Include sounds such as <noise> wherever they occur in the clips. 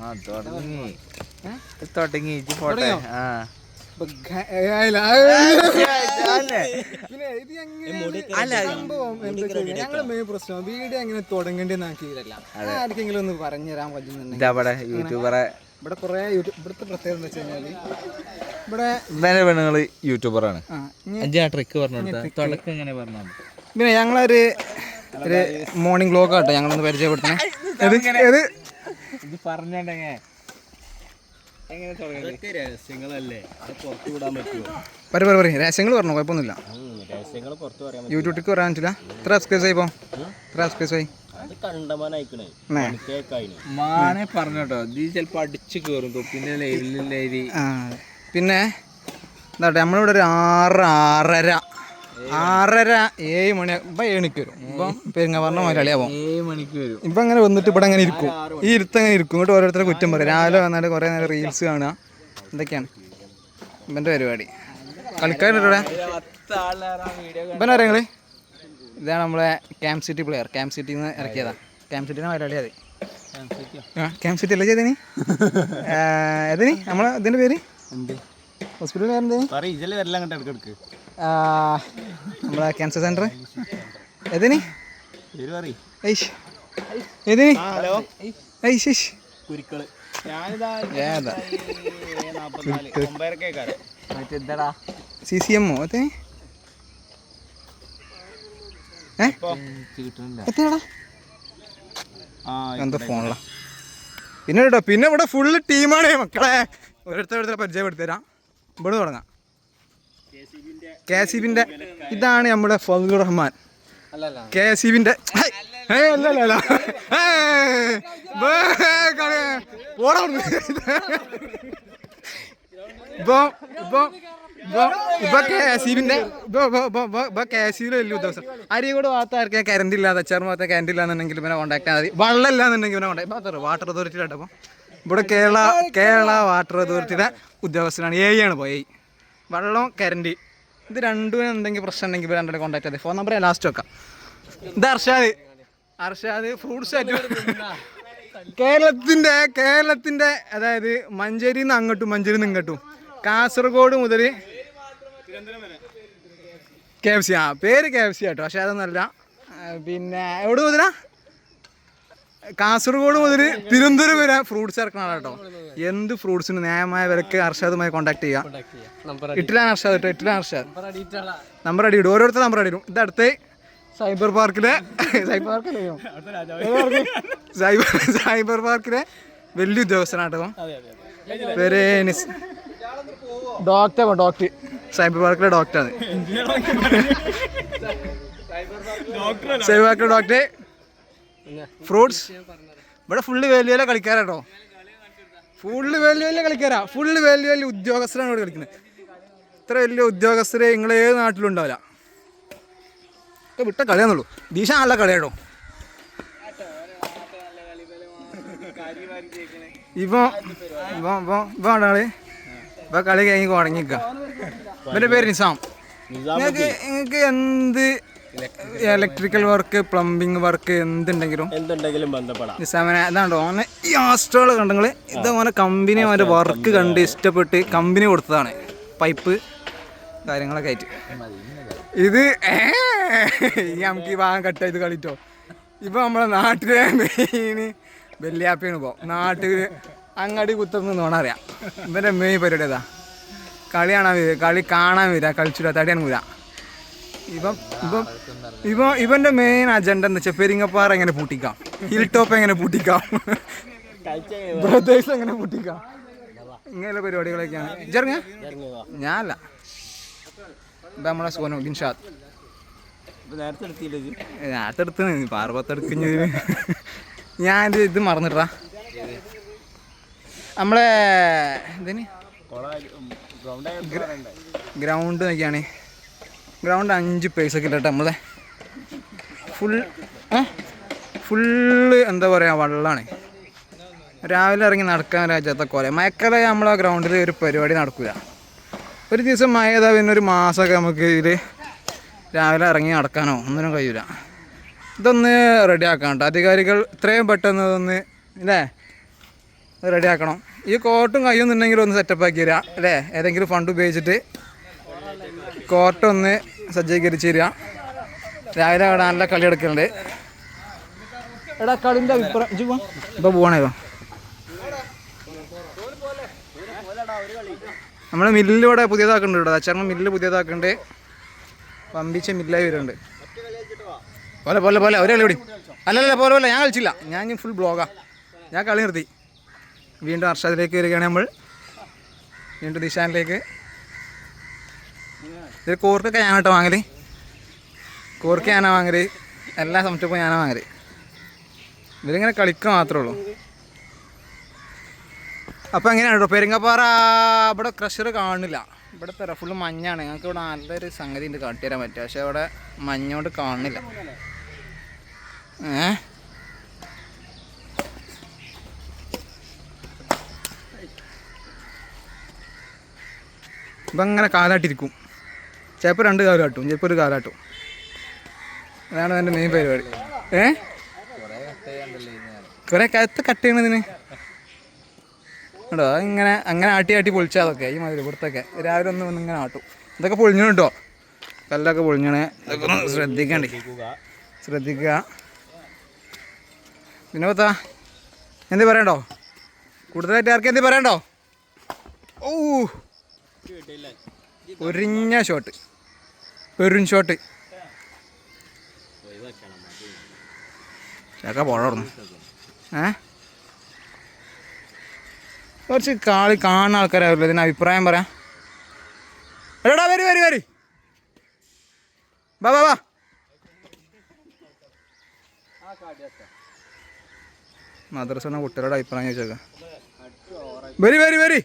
ആ തുടങ്ങി. തുടങ്ങി. പോട്ടെ. ആ. ഞങ്ങളെ മെയിൻ പ്രശ്നം വീഡിയോ എങ്ങനെ തുടങ്ങേണ്ടെന്ന് ആക്കിയില്ല ആർക്കെങ്കിലും ഒന്ന് പറഞ്ഞു തരാൻ പറ്റുന്നുണ്ടെങ്കിൽ യൂട്യൂബറെ ഇവിടെ കുറെ യൂട്യൂബ് ഇവിടുത്തെ പ്രത്യേകത എന്ന് വെച്ച് കഴിഞ്ഞാൽ ഇവിടെ ഇവന്റെ പെണ്ണുങ്ങൾ യൂട്യൂബറാണ്. ട്രിക്ക് പറഞ്ഞു തുടക്കം എങ്ങനെ പറഞ്ഞു പിന്നെ ഞങ്ങളൊരു ഒരു മോർണിംഗ് വ്ലോഗ് ആട്ടോ ഞങ്ങളൊന്ന് പരിചയപ്പെടുത്തണേ. ഇത് പറഞ്ഞേ എങ്ങനെ തുടങ്ങി രഹസ്യങ്ങളല്ലേ? അത് പുറത്തു വിടാൻ പറ്റുമോ പറ പറ പറയും. രഹസ്യങ്ങൾ പറഞ്ഞു കുഴപ്പമൊന്നുമില്ല. രഹസ്യങ്ങൾ പുറത്തു പറയാൻ യൂട്യൂബിലേക്ക് പറയാൻ പറ്റില്ല. എത്ര സബ്സ്ക്രൈബ് ആയി ഇപ്പോൾ എത്ര സബ്സ്ക്രൈബ് ആയി. അത് കണ്ടമാനയക്കണേ. എന്നേ കേക്കായിന് മാനെ പറഞ്ഞോട്ടോ. ഇത് ചിലപ്പോ അടിച്ചു കയറും തൊപ്പിന്റെ ലൈവിൽ ആ. പിന്നെ നമ്മളിവിടെ ഒരു ആറ് ആറര ആറര ഏഴ് മണി ഇപ്പം ഏണിക്ക് വരും. ഇപ്പം പെരുങ്ങ പറഞ്ഞ മലയാളിയാവും ഏഴ് മണിക്ക് വരും. ഇപ്പം അങ്ങനെ വന്നിട്ട് ഇവിടെ അങ്ങനെ ഇരിക്കും. ഈ ഇരുത്ത് അങ്ങനെ ഇരിക്കും. ഇങ്ങോട്ട് ഓരോരുത്തരെ കുറ്റം പറയും. രാവിലെ വന്നാൽ കുറേ നേരം റീൽസ് കാണുക. എന്തൊക്കെയാണ് ഇവന്റെ പരിപാടി. കളിക്കാരുണ്ട് ഇപ്പൊ നിങ്ങൾ ഇതാണ് നമ്മളെ ക്യാമ്പ് സിറ്റി പ്ലെയർ ക്യാമ്പ് സിറ്റിയിൽ നിന്ന് ഇറക്കിയതാ. ക്യാമ്പ് സിറ്റിനെ മലയാളി അതെ. ക്യാം ക്യാമ്പ് സിറ്റി അല്ലേ ചെയ്തേനി ഏതിനി നമ്മളെ ഇതിന്റെ പേര്? ഹോസ്പിറ്റലിൽ പറ വരല നമ്മളെ ക്യാൻസർ സെന്റർ ഏതിന് ഏതേനി കുരിക്കൾ. C C എമ്മോ? എന്താ ഫോണിലാ. പിന്നെ കേട്ടോ പിന്നെ ഇവിടെ ഫുള്ള് ടീമാണ് മക്കളെ. ഓരോരുത്തർ ഓരോരുത്തരെ പരിചയപ്പെടുത്തി തരാം ഇവിടെ തുടങ്ങാം. കെ സി ബിന്റെ ഇതാണ് നമ്മുടെ ഫൗദുർ റഹ്മാൻ. കെ സി ബിന്റെ അല്ലല്ല ഇപ്പൊ ഇപ്പൊ ഇപ്പൊ കെ സി ബിന്റെ ഇപ്പൊ കെ വലിയ കറണ്ട് ഭാഗത്ത് കറണ്ട് ഇല്ലാന്നുണ്ടെങ്കിൽ ഇവനെ കോൺടാക്ട് മതി. വെള്ളം ഇല്ലാന്നുണ്ടെങ്കിൽ ഇവനെ കോൺടാക്ട് വാട്ടർ അതോറിറ്റിയിലാട്ടോ അപ്പം ഇവിടെ കേരള കേരള വാട്ടർ അതോറിറ്റിയുടെ ഉദ്യോഗസ്ഥനാണ്. എ ആണ് പോയി വെള്ളം കരണ്ടി. ഇത് രണ്ടും എന്തെങ്കിലും പ്രശ്നം ഉണ്ടെങ്കിൽ ഇവർ രണ്ടും കോൺടാക്ട് ചെയ്തേ. ഫോൺ നമ്പർ ലാസ്റ്റ് വെക്കാം. ഇത് അർഷാദ്. അർഷാദ് ഫ്രൂട്ട്സ് ആയിട്ട് കേരളത്തിന്റെ കേരളത്തിന്റെ അതായത് മഞ്ചേരിയിൽ നിന്ന് അങ്ങോട്ടും മഞ്ചേരിയിൽ നിന്ന് ഇങ്ങോട്ടും. കാസർഗോഡ് മുതൽ കെ എഫ് സി. ആ പേര് കെ എഫ് സി ആട്ടോ. പക്ഷെ അതൊന്നല്ല പിന്നെ എവിടെ മുതലാ? കാസർഗോഡ് മുതൽ തിരുവനന്തപുരം വരെ ഫ്രൂട്ട്സ് ഇറക്കണ ആളാട്ടോ എന്ത് ഫ്രൂട്ട്സിന് ന്യായമായ വിലക്ക് അർഷാദുമായി കോൺടാക്ട് ചെയ്യുക ഇട്ടിലാണ് അർഷാദ് കേട്ടോ ഇട്ടിലാണ് അർഷാദ് നമ്പർ അടി ഇടും. ഓരോരുത്തർ നമ്പർ അടി ഇടും. ഇത് അടുത്ത് സൈബർ പാർക്കിലെ സൈബർ പാർക്കിലെയോ സൈബർ സൈബർ പാർക്കിലെ വലിയ ഉദ്യോഗസ്ഥനാട്ടോ very nice nice doctor doctor cyber പാർക്കിലെ ഡോക്ടറാണ് സൈബർ പാർക്കിലെ ഡോക്ടർ ഫ്രൂട്ട്സ്? ഇവിടെ ഫുള്ള് വലിയ വലിയ കളിക്കാരാട്ടോ ഫുള്ള് വലിയ വലിയ കളിക്കാരാ. ഫുള്ള് വലിയ വലിയ ഉദ്യോഗസ്ഥരാണ് ഇവിടെ കളിക്കുന്നത്. ഇത്ര വലിയ ഉദ്യോഗസ്ഥരെ നിങ്ങൾ ഏത് നാട്ടിലും ഉണ്ടാവില്ല. ഒക്കെ വിട്ട കളിയാന്നുള്ളൂ. ദീശ നല്ല കളിയാട്ടോ. ഇപ്പൊ ഇപ്പൊ ഇപ്പൊ ഇപ്പൊ കളി ഇപ്പൊ കളി കഴിഞ്ഞ് തുടങ്ങിക്ക ഇവന്റെ പേര് നിസാം. നിങ്ങൾക്ക് നിങ്ങൾക്ക് എന്ത് ഇലക്ട്രിക്കൽ വർക്ക് പ്ലംബിംഗ് വർക്ക് എന്തുണ്ടെങ്കിലും. എന്തുണ്ടെങ്കിലും ബന്ധപ്പെടാം. നിസാമന അതാണ്ടോ ഓനെ ഈ ആസ്ട്രോൾ കണ്ടെങ്കിൽ ഇത് ഓനെ കമ്പനി അവന്റെ വർക്ക് കണ്ട് ഇഷ്ടപ്പെട്ട് കമ്പനി കൊടുത്തതാണ്. പൈപ്പ് കാര്യങ്ങളൊക്കെ ആയിട്ട്. ഇത് ഈ നമുക്ക് ഈ ഭാഗം കട്ട് ചെയ്ത് കളിട്ടോ. ഇപ്പൊ നമ്മളെ നാട്ടിലെ മെയിൻ വെല്ലിയാപ്പിയാണ് ഇപ്പോൾ നാട്ടിൽ അങ്ങാടി കുത്തുന്ന നോണറിയാം ഇവന്റെ മെയിൻ പരിപാടി ഏതാ? കളി കാണാൻ വരിക കളി കാണാൻ വരിക കളിച്ചില്ല തടിയാണ് വരിക ഇപ്പം ഇപ്പം ഇപ്പൊ ഇവന്റെ മെയിൻ അജണ്ട എന്ന് വെച്ചാൽ പെരിങ്ങപ്പാറ എങ്ങനെ പൂട്ടിക്കാം? ഹിൽ ടോപ്പ് എങ്ങനെ പൂട്ടിക്കാം? ബ്രദേഴ്സ് എങ്ങനെ പൂട്ടിക്കാം? ഇങ്ങനെയുള്ള പരിപാടികളൊക്കെയാണ്. ഇജറിഞ്ഞ ഞാനല്ല. നമ്മളെ സോനു ബിൻഷാദ് നേരത്തെ എടുത്തില്ലേ ഇത്? നേരത്തെ എടുത്ത് പാർവത്തെടുക്കുന്നതിന് ഞാൻ ഇത് മറന്നിട്ടാ നമ്മളെ ഇതിന് ഗ്രൗണ്ട് ഗ്രൗണ്ട് നോക്കിയാണ്. ഗ്രൗണ്ട് അഞ്ച് പേഴ്സൊക്കെ ഇല്ലട്ടെ നമ്മളെ ഫുൾ ഫുള്ള് എന്താ പറയുക വെള്ളമാണ് രാവിലെ ഇറങ്ങി നടക്കാൻ രാജ്യത്തെ കോല. മയക്കല നമ്മളെ ഗ്രൗണ്ടിൽ ഒരു പരിപാടി നടക്കില്ല ഒരു ദിവസം മഴ ചെയ്താൽ പിന്നെ ഒരു മാസമൊക്കെ നമുക്ക് ഇതിൽ രാവിലെ ഇറങ്ങി നടക്കാനോ ഒന്നിനും കഴിയില്ല ഇതൊന്ന് റെഡി ആക്കണം അധികാരികൾ ഇത്രയും പെട്ടെന്ന് ഇതൊന്ന് അല്ലേ റെഡി ആക്കണം. ഈ കോട്ടും കയ്യും എന്നുണ്ടെങ്കിൽ ഒന്ന് സെറ്റപ്പ് ആക്കി തരിക അല്ലേ? ഏതെങ്കിലും ഫണ്ട് ഉപയോഗിച്ചിട്ട് കോട്ടൊന്ന് സജ്ജീകരിച്ച് തരിക രാവിലെ അവിടെ നല്ല കളി എടുക്കുന്നുണ്ട് എടാ കളിന്റെ അഭിപ്രായം. ഇപ്പൊ ഇപ്പോൾ പോവാണേ ഇതോ നമ്മുടെ മില്ലിലൂടെ പുതിയതാക്കുന്നുണ്ട് കേട്ടോ. അച്ചാറിന് മില്ല് പുതിയതാക്കുന്നുണ്ട്. പമ്പിച്ച മില്ലായി വരുന്നുണ്ട്. പോലെ പോലെ പോലെ. ഒരു കളി കൂടി. അല്ലല്ല പോലെ പോലെ. ഞാൻ കളിച്ചില്ല. ഞാൻ ഫുൾ ബ്ലോഗാ ഞാൻ കളി നിർത്തി. വീണ്ടും അർഷാദിലേക്ക് വരികയാണ് നമ്മൾ. വീണ്ടും ദിശാനിലേക്ക്. ഇത് കോർക്കൊക്കെ ഞാൻ കേട്ടോ വാങ്ങൽ. കോർക്ക് ഞാനാ വാങ്ങൽ. എല്ലാ സംശയവും ഞാനാ വാങ്ങൽ. ഇവരിങ്ങനെ കളിക്കുക മാത്രമേ ഉള്ളൂ. അപ്പോൾ എങ്ങനെയാണ് കേട്ടോ പെരിങ്ങപ്പാറ ഇവിടെ ക്രഷർ കാണില്ല ഇവിടെ തരാം ഫുള്ള് മഞ്ഞാണ്. ഞങ്ങൾക്ക് ഇവിടെ നല്ലൊരു സംഗതി ഉണ്ട് കാട്ടിത്തരാൻ പറ്റും. പക്ഷെ ഇവിടെ മഞ്ഞോണ്ട് കാണില്ല ഏ? ഇപ്പം ഇങ്ങനെ കാലാട്ടിരിക്കും. ചിലപ്പോൾ രണ്ട് കാലാട്ടും. ചിലപ്പോൾ ഒരു കാലാട്ടും. അതാണ് എന്റെ മെയിൻ പരിപാടി. ഏ? കുറേ കത്ത് കട്ട് ചെയ്യണതിന് കേട്ടോ ഇങ്ങനെ അങ്ങനെ ആട്ടി ആട്ടി പൊളിച്ചാൽ അതൊക്കെ ഈ മാതിരി ഇവിടുത്തൊക്കെ. രാവിലെ ഒന്ന് വന്ന് ഇങ്ങനെ ആട്ടും. ഇതൊക്കെ പൊളിഞ്ഞു കേട്ടോ. കല്ലൊക്കെ പൊളിഞ്ഞണേ. ഇതൊക്കെ ഒന്ന് ശ്രദ്ധിക്കണ്ടേ. ശ്രദ്ധിക്കുക. പിന്നെ പത്താ എന്ത് പറയണ്ടോ? കൂടുതലായിട്ട് ആർക്കും എന്ത് പറയണ്ടോ? ഓ ഒരിഞ്ഞ ഷോട്ട് പെരും ഷോട്ട് ചേക്ക പുഴർന്നു ഏ? കുറച്ച് കാളി കാണുന്ന ആൾക്കാരാവില്ല ഇതിന് അഭിപ്രായം പറയാം. എടാ വരി വരി വരി. ബാ ബാ മദ്രസ കുട്ടികളുടെ അഭിപ്രായം ചോദിച്ചേക്കാം. വരി വരി വരി.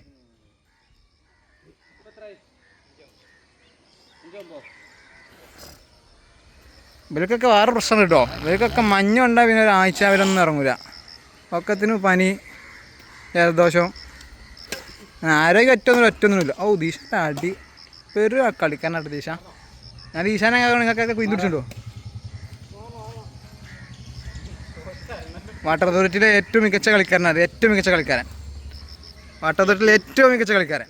ഇവർക്കൊക്കെ വേറെ പ്രശ്നം കേട്ടോ. ഇവർക്കൊക്കെ മഞ്ഞ മഞ്ഞുണ്ടാ പിന്നെ ഒരാഴ്ച അവരൊന്നും ഇറങ്ങൂല. ഒക്കത്തിന് പനി ജലദോഷം ആരോഗ്യം ഒറ്റൊന്നും ഒറ്റൊന്നുമില്ല. ഓ ദീശ അടി. പെരു കളിക്കാനായിട്ട് ദീശ ഞാൻ ഈശാനെ നിങ്ങൾക്കൊക്കെ കുയിന്തിട്ടുണ്ടോ വാട്ടർ അതോറിറ്റിയിലെ ഏറ്റവും മികച്ച കളിക്കാരനാണ് ഏറ്റവും മികച്ച കളിക്കാരൻ. വാട്ടർ അതോറിറ്റിയിലെ ഏറ്റവും മികച്ച കളിക്കാരൻ.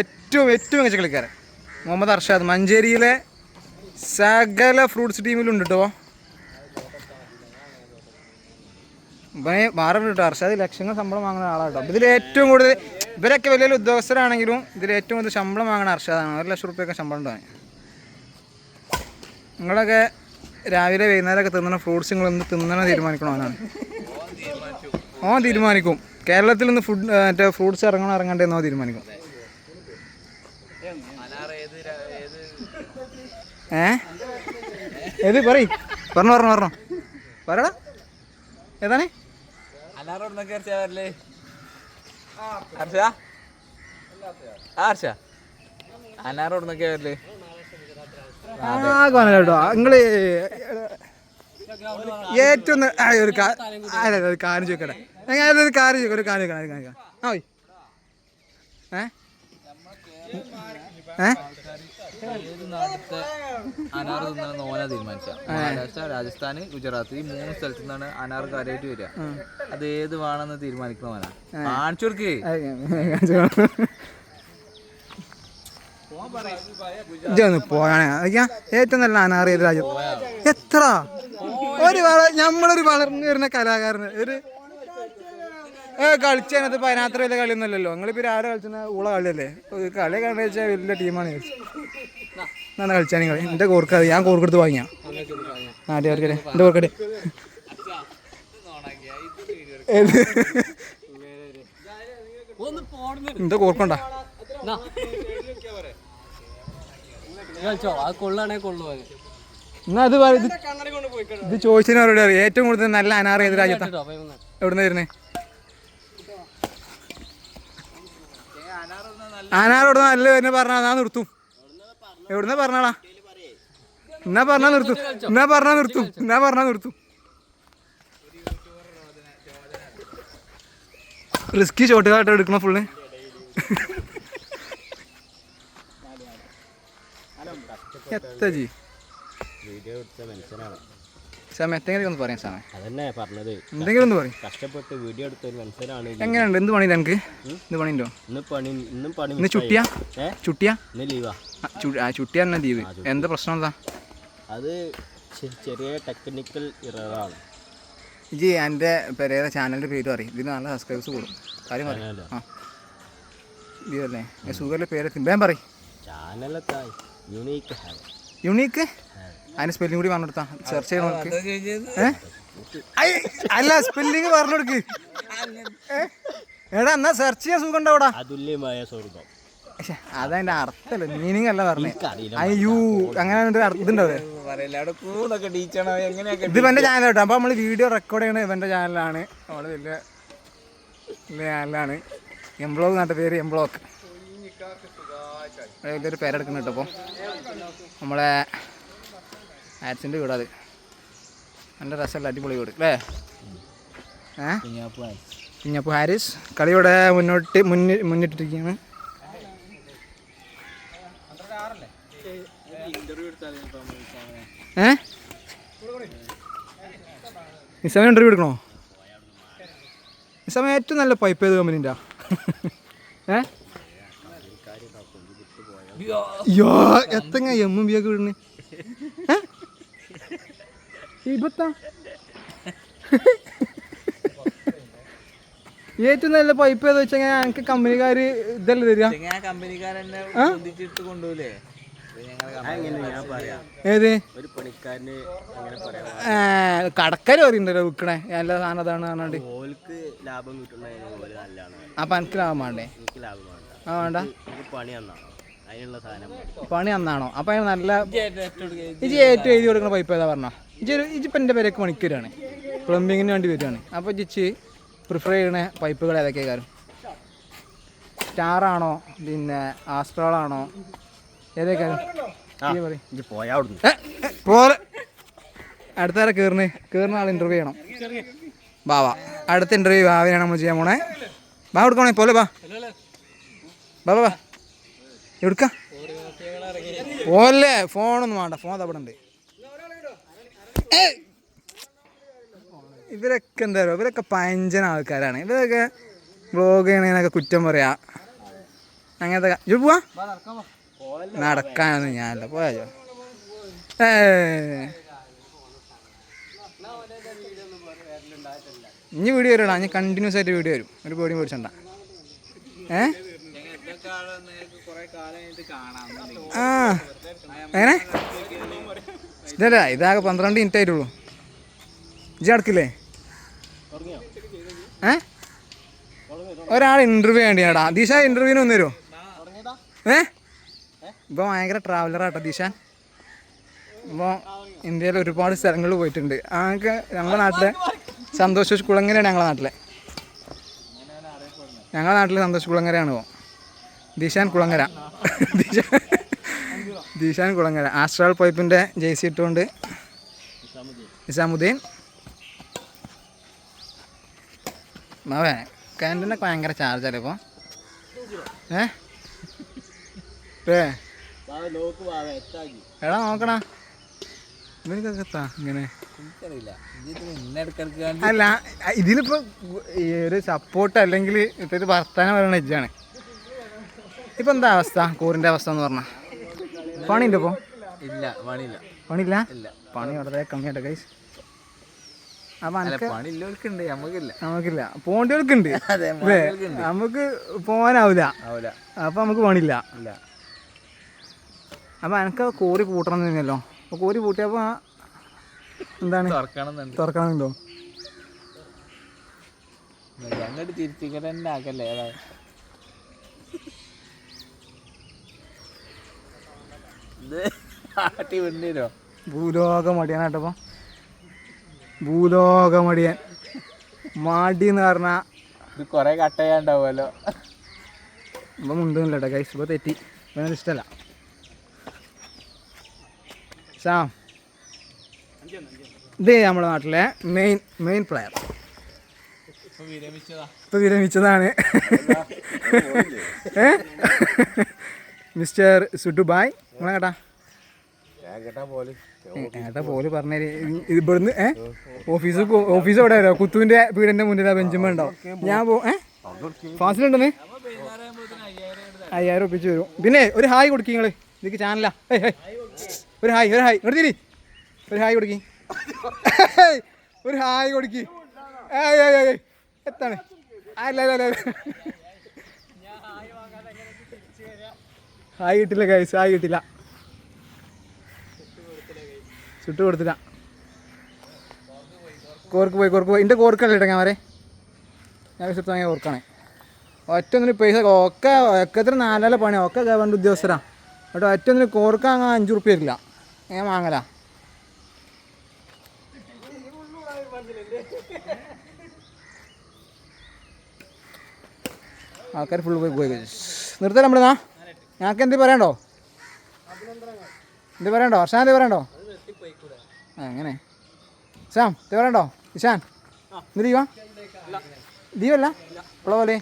ഏറ്റവും ഏറ്റവും മികച്ച കളിക്കാരൻ. മുഹമ്മദ് അർഷാദ്. മഞ്ചേരിയിലെ സകല ഫ്രൂട്ട്സ് ടീമിലുണ്ട് കേട്ടോ ഇവനെ മാറുന്നുണ്ട് കേട്ടോ അർഷാദ്. ലക്ഷങ്ങൾ ശമ്പളം വാങ്ങുന്ന ആളാട്ടോ കേട്ടോ ഇതിൽ ഏറ്റവും കൂടുതൽ ഇവരൊക്കെ വലിയ വലിയ ഉദ്യോഗസ്ഥരാണെങ്കിലും ഇതിൽ ഏറ്റവും കൂടുതൽ ശമ്പളം വാങ്ങുന്ന അർഷാദാണ്. ഒരു ലക്ഷം റുപ്യൊക്കെ ശമ്പളം ഉണ്ടാവും നിങ്ങളൊക്കെ രാവിലെ വൈകുന്നേരമൊക്കെ തിന്നണ ഫ്രൂട്ട്സ് നിങ്ങൾ എന്ത് തിന്നണം തീരുമാനിക്കണമെന്നാണ് ഓ തീരുമാനിക്കും. കേരളത്തിൽ നിന്ന് ഫുഡ് മറ്റേ ഫ്രൂട്ട്സ് ഇറങ്ങണം ഇറങ്ങണ്ടെന്നോ തീരുമാനിക്കും. ഏ? ഏത് പറയ്. പറഞ്ഞു പറഞ്ഞു പറഞ്ഞു. പറയടാ. ഏതാണ്? അനാറോടുന്നൊക്കെ കേട്ടോ. നിങ്ങൾ ഏറ്റവും ഒരു ഒരു കാര്യം ചോദിക്കട്ടെ. ഞാൻ ഒരു കാര്യം ചോദിക്കാം ഒരു കാര്യം ചോദിക്കണം. ആ ഏ? ഏ? ഏത് അനാർ തിന്നാണ് ഓനാ തീരുമാനിച്ച. മഹാരാഷ്ട്ര രാജസ്ഥാന് ഗുജറാത്ത് ഈ മൂന്ന് സ്ഥലത്തു നിന്നാണ് അനാർ കാര്യമായിട്ട് വരിക. അത് ഏത് വേണമെന്ന് തീരുമാനിക്കണവനാ കാണിച്ചു കൊടുക്കേ. ഇതൊന്ന് പോയാണേ. ഏറ്റവും നല്ല അനാർ ഏത് രാജ്യം എത്ര ഒരു വള- ഞമ്മളൊരു വളർന്നു വരുന്ന കലാകാരന്. ഒരു കളിച്ചതിനകത്ത് ഇപ്പം അതിനകത്ത് വലിയ കളിയൊന്നുമല്ലല്ലോ. നിങ്ങളിപ്പോൾ രാവിലെ കളിച്ചുന്ന ഊള കളിയല്ലേ? കളി കണ്ടു വെച്ചാൽ വലിയ ടീമാണ് എന്നാണ് കളിച്ചാൽ നിങ്ങൾ? എന്റെ കോർക്കാതെ ഞാൻ കോർക്കെടുത്ത് വാങ്ങിയാ. നാട്ടി വർക്കട്ടെ എന്റെ കോർക്കട്ടെ എന്താ കോർക്കണ്ട? എന്നാ അത് പറ- ഇത് ചോദിച്ചതിനോട് ചോദിച്ചതിന് അവരോട് അറിയാം ഏറ്റവും കൂടുതൽ നല്ല അനാർ ഏത് എവിടെ നിന്ന് വരുന്നേ? എവിടുന്ന നല്ല വരുന്ന പറഞ്ഞാ ഞാൻ നിർത്തും. എവിടുന്ന പറഞ്ഞാടാ എന്നാ പറഞ്ഞാ നിർത്തും. എന്നാ പറഞ്ഞാ നിർത്തും. എന്നാ പറഞ്ഞാ നിർത്തും. റിസ്കി ഷോട്ടുകാട്ട് എടുക്കണ ഫുള്ള് എത്ര ജി. വീഡിയോ എടുത്ത മനുഷ്യനാണ്. സമയം എന്തെങ്കിലും ഒന്ന് പറയാം സാമേ അതന്നെ പറഞ്ഞത്. എന്തെങ്കിലും ഒന്ന് പറയും. കഷ്ടപ്പെട്ട് വീഡിയോ എടുത്ത ഒരു മനുഷ്യനാണ് എങ്ങനെയുണ്ട്? എന്ത് പണിയില്ല എനിക്ക് പണിയുണ്ടോ? ഇന്ന് പണി ഇന്നും പണി ഇന്ന് ചുട്ടിയാ? ചുട്ടിയാ? ഇന്ന് ലീവാ ചുട്ടിയാ തന്നെ ലീവ് എന്താ പ്രശ്നം എന്താ? അത് ചെറിയ ടെക്നിക്കൽ ഇററാണ് ഇജി എന്റെ പെരേരെ ചാനലിന്റെ പേര് പറയും. ഇതിന് നല്ല സബ്സ്ക്രൈബേഴ്സ് കൂടും. കാര്യം പറയാം? ആ. ഇതല്ലേ സുഖല്ലേ പേര് വേഗം പറയും. ചാനലൊക്കെ യുണീക്ക് ഹാവ് യുണീക്ക്? അതിന് സ്പെല്ലിംഗ് കൂടി പറഞ്ഞു കൊടുത്താ സെർച്ച് ചെയ്യണം നമുക്ക്. ഐ, അല്ല സ്പെല്ലിംഗ് പറഞ്ഞു കൊടുക്ക് എടാ എന്നാ സെർച്ച് ചെയ്യാൻ സുഖം ഉണ്ടാവൂടാ അതുല്യമായ സ്വർഗം പക്ഷേ അതതിന്റെ അർത്ഥമല്ല മീനിങ് അല്ല പറഞ്ഞത് അയ്യോ അങ്ങനെ ഒരു അർത്ഥം ഇതുണ്ടാവേ പറയില്ല അവിടെ കൂടൊക്കെ ടീച്ചണോ എങ്ങനെയൊക്കെ ഇത് ഇവന്റെ ചാനൽ കേട്ടോ. അപ്പോൾ നമ്മൾ വീഡിയോ റെക്കോർഡ് ചെയ്യണത് ഇവന്റെ ചാനലാണ് നമ്മൾ വലിയ വലിയ ചാനലാണ് എംബ്ലോഗ് നല്ല പേര്? എംബ്ലോക്ക്. വലിയൊരു പേരെടുക്കുന്നു കേട്ടോ അപ്പോൾ നമ്മളെ ആറ്റ്സിന്റെ വീട് അത്. നല്ല രസമല്ല അടിപൊളി വീട് അല്ലേ? ഏ? കുഞ്ഞപ്പു ഹാരിസ്. കളിയുടെ മുന്നോട്ട് മുന്നിൽ മുന്നിട്ടിരിക്കുകയാണ്. ഏ? നിസാമ ഇന്റർവ്യൂ എടുക്കണോ? നിസാമ ഏറ്റവും നല്ല പൈപ്പ് ഏത് കമ്പനിന്റെ ഏ? യോ എത്തങ്ങ എമ്മും ബിയൊക്കെ വിടുന്നു ഇപ്പത്താ ഏറ്റവും നല്ല പൈപ്പ് ഏതാ വെച്ചാൽ എനിക്ക് കമ്പനിക്കാർ ഇതല്ലേ തരിക. ഏത്? ഒരു പണിക്കാരന് അങ്ങനെ പറയാം ഏ, കടക്കാര് പറയുന്നുണ്ടല്ലോ വിൽക്കണേ. നല്ല സാധനം അതാണ് പറഞ്ഞാണ്ട് അപ്പൊ എനിക്ക് ലാഭം വേണ്ടേ? ലാഭം വേണ്ട. ആ വേണ്ട. ഇത് പണി പണി അന്നാണോ അപ്പൊ അതിന് നല്ല ഇജി ഏറ്റവും എഴുതി കൊടുക്കുന്ന പൈപ്പ് ഏതാ പറഞ്ഞ? ഇജി ഒരു ഇജിപ്പം എന്റെ പേരൊക്കെ മണിക്കൂരാണ് പ്ലംബിങ്ങിന് വേണ്ടി വരുവാണ് അപ്പോൾ ജിച്ച് പ്രിഫർ ചെയ്യണ പൈപ്പുകൾ ഏതൊക്കെയാ കാര്യം സ്റ്റാറാണോ പിന്നെ ആസ്ട്രോളാണോ ഏതൊക്കെ പോലെ അടുത്താരെ കയറുന്നേ കയറുന്ന ആൾ ഇന്റർവ്യൂ ചെയ്യണം. ബാവ അടുത്ത ഇന്റർവ്യൂ ബാവിനാണ് നമ്മൾ ചെയ്യാൻ പോണേ. ബാ കൊടുക്കണേ പോലെ ബാ ബാ ബാ ബാ എടുക്ക ഓല്ലേ ഫോണൊന്നും വേണ്ട ഫോൺ അവിടെ ഉണ്ട്. ഇവരൊക്കെ എന്താ പറയുക ഇവരൊക്കെ പഞ്ചന ആൾക്കാരാണ്. ഇവരൊക്കെ ബ്ലോഗ് ചെയ്യണേനൊക്കെ കുറ്റം പറയാ. അങ്ങനത്തെ ഇജ്ജ് പോവാ? നടക്കാനൊന്നും ഞാനല്ല പോയാലോ ഇനി വീഡിയോ വരടാ ഇനി കണ്ടിന്യൂസ് ആയിട്ട് വീഡിയോ വരും. ഒരു പേടിയും പേടിച്ചണ്ട. ഏ? ആ എങ്ങനെ ഇതാകെ പന്ത്രണ്ട് മിനിറ്റ് ആയിട്ടുള്ളൂ. ഇജ് അടക്കില്ലേ? ഏ? ഒരാൾ ഇന്റർവ്യൂ വേണ്ടിയാടാ. ദിശ ഇന്റർവ്യൂവിന് തരുമോ ഏ? ഇപ്പൊ ഭയങ്കര ട്രാവലറാട്ടോ ദിശ ഇപ്പോൾ ഇന്ത്യയിൽ ഒരുപാട് സ്ഥലങ്ങളിൽ പോയിട്ടുണ്ട്. ആകെ ഞങ്ങളുടെ നാട്ടിലെ സന്തോഷ് കുളങ്ങരയാണ് ഞങ്ങളുടെ നാട്ടിലെ. ഞങ്ങളുടെ നാട്ടിലെ സന്തോഷ് കുളങ്ങരയാണ് ഇപ്പോൾ ദിശാൻ കുളങ്ങര. ദിശാൻ കുളങ്ങര. ആസ്ട്രാൾ പൈപ്പിന്റെ ജേസി ഇട്ടുകൊണ്ട് നിസാമുദ്ദീൻ. മാവേ കറണ്ടിനൊക്കെ ഭയങ്കര ചാർജല്ലേ ഇപ്പോൾ ഏ? എടാ നോക്കടാ. ഇവർക്കൊക്കെ ഇങ്ങനെ? അല്ല ഇതിലിപ്പോ ഈ ഒരു സപ്പോർട്ട് അല്ലെങ്കിൽ ഇപ്പൊ ഇത് വർത്താനം പറയുന്ന എജ്ജാണ് ഇപ്പൊ എന്താ അവസ്ഥ? കൂറിന്റെ അവസ്ഥ എന്ന് പറഞ്ഞ? പണിയുണ്ട് ഇപ്പൊ? ഇല്ല പണിയില്ല. പണിയില്ല? ഇല്ല. പണി വളരെ കമ്മിയായിട്ട് കൈസ് അപ്പൊ നമുക്കില്ല. നമുക്കില്ല. <laughs> നമുക്ക് പോകാനാവില്ല അപ്പൊ നമുക്ക് പണിയില്ല. അപ്പൊ എനക്ക് കോരി പൂട്ടണം എന്ന് തന്നെയല്ലോ അപ്പൊ കോരി പൂട്ടിയപ്പോ ആ എന്താണ്? തുറക്കണമെന്നുണ്ടോ. അങ്ങോട്ട് തിരിച്ചിങ്ങനെ ആക്കല്ലേ? ആട്ടി വിണ്ടോ ഭൂലോക മടിയനാട്ടപ്പോ ഭൂലോക മടിയൻ. മടി എന്ന് പറഞ്ഞാ ഇത് കുറെ കട്ട് ചെയ്യാണ്ടാവുമല്ലോ. ഇപ്പം മുണ്ടൊന്നുമില്ല കേട്ടോ. ഗൈസ് ഇപ്പോൾ തെറ്റി. ഇവനത് ഇഷ്ടമല്ല ഇത് നമ്മുടെ നാട്ടിലെ മെയിൻ മെയിൻ പ്ലെയർ ഇപ്പൊ വിരമിച്ചതാണ്. ഏ? മിസ്റ്റർ സുഡുബായ്. നിങ്ങളെ കേട്ടാ? ഏട്ടാ പോൽ. പറഞ്ഞ ഇവിടുന്ന് ഏ? ഓഫീസ് ഓഫീസ് എവിടെ വരാം? കുത്തുവിന്റെ വീടിന്റെ മുന്നിൽ ബെഞ്ചുമ്പോ ഉണ്ടാവും. ഞാൻ പോ ഏ? ഫാസിലുണ്ടെന്ന്? അയ്യായിരം ഒപ്പിച്ച് വരും. പിന്നെ ഒരു ഹായ് കൊടുക്കി നിങ്ങൾ. ഇതിക്ക് ചാനലാ. ഒരു ഹായ് ഒരു ഹായ്. എടുത്തിരി തിരി. ഒരു ഹായ് കൊടുക്കി. ഒരു ഹായ് കൊടുക്കി. ഏയ് ഏയ് ഏയ് എത്താണ്? അല്ല അല്ല അല്ല ഹായ് കിട്ടില്ല കൈസ് ആയി കിട്ടില്ല ചുട്ടു കൊടുത്തില്ല. കോർക്ക് പോയി കോർക്ക് പോയി. എന്റെ കോർക്കല്ലേ ഇട്ടങ്ങാൻ വരെ ഞാൻ വിശ്വസിച്ച് വാങ്ങിയ ഒറ്റ ഒന്നിന് പൈസ ഒക്കെ ഒക്കെ എത്ര നാലാല പണി. ഒക്കെ ഗവൺമെന്റ് ഉദ്യോഗസ്ഥരാ. കേട്ടോ ഒറ്റ ഒന്നിന് കോർക്ക് വാങ്ങാൻ അഞ്ച് റുപ്യ വരില്ല ഞാൻ വാങ്ങല. ആൾക്കാർ ഫുൾ പോയി പോയി നിർത്തല നമ്മളിന്നാ ഞങ്ങൾക്ക് എന്ത് പറയണ്ടോ? എന്ത് പറയണ്ടോ? അർഷാൻ എന്ത് പറയണ്ടോ? അങ്ങനെ. ശ്യാം ഇത് പറയണ്ടോ? ഇഷാൻ എന്ത് ദീവാ ദീവല്ല ഉള്ള പോലെ?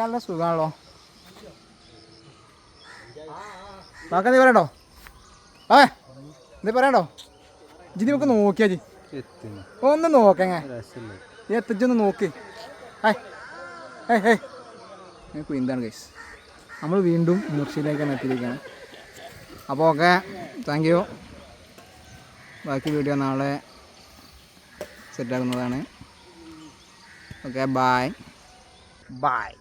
നല്ല സുഖമാണല്ലോ ബാക്കി എന്ത് പറയണ്ടോ? ആ എന്ത് പറയണ്ടോ? ജിതി നമുക്ക് നോക്കിയാ ജി ഒന്ന് നോക്കങ്ങ. എത്തിച്ചൊന്ന് നോക്ക്. ഏയ് ഏയ് നിങ്ങൾക്ക് എന്താണ് ഗൈസ് നമ്മൾ വീണ്ടും മുർഷിയിലേക്കാണ് എത്തിയിരിക്കുകയാണ് അപ്പോൾ ഓക്കെ താങ്ക് യു ബാക്കി വീഡിയോ നാളെ സെറ്റാക്കുന്നതാണ് ഓക്കെ ബായ് ബായ്